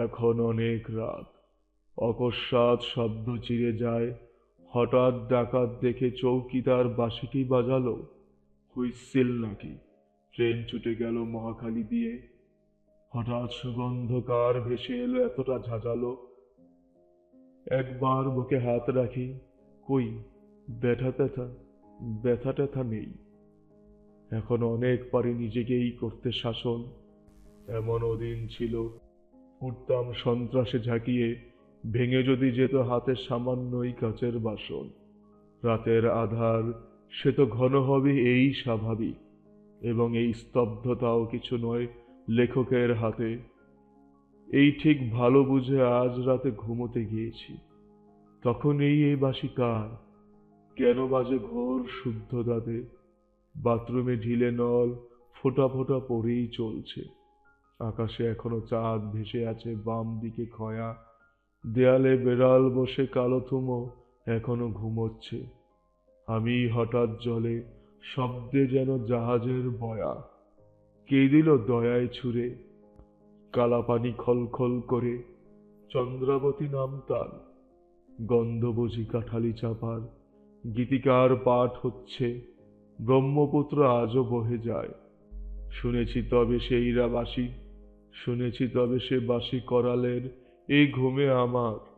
এখন অনেক রাত। অকস্মাৎ শব্দ চিরে যায়। হঠাৎ ডাকাত দেখে চৌকিদার বাঁশিটি বাজালো। হুইসেল নাকি? ট্রেন ছুটে গেল মহাখালী দিয়ে। হঠাৎ সুগন্ধকার ভেসে এলো, এতটা ঝাঁঝালো। একবার বুকে হাত রাখি, কই, ব্যথা ট্যাথা? ব্যথা ট্যাথা নেই। এখন অনেক পারি নিজেকেই করতে শাসন। এমনও দিন ছিল উঠতাম সন্ত্রাসে ঝাঁকিয়ে ভেঙে যদি যেত হাতে সামান্যই কাচের বাসন। রাতের আধার, সে তো ঘন হবে এই স্বাভাবিক। এবং এই স্তব্ধতাও কিছু নয় লেখকের হাতে। এই ঠিক ভালো বুঝে আজ রাতে ঘুমোতে গিয়েছি। তখন এই এই বাসি কার? কেন বাজে ঘোর শুদ্ধ দাদে বাথরুমে ঢিলে নল, ফোটা ফোটা পড়েই চলছে। আকাশে এখনও চাঁদ ভেসে আছে, বাম দিকে খয়া। দেয়ালে বেড়াল বসে, কালো থুমো এখনও ঘুমোচ্ছে। আমি হঠাৎ জলে, শব্দে যেন জাহাজের বয়া। কে দিল দয়ায় ছুঁড়ে? কালাপানি খলখল করে, চন্দ্রাবতী নাম তার। গন্ধ বুঝি কাঠালি চাপার, গীতিকার পাঠ হচ্ছে, ব্রহ্মপুত্র আজও বহে যায়। শুনেছি তবে সেইরা বাসি শুনেছি তবে সে বাসি করালের এই ঘুমে আমার।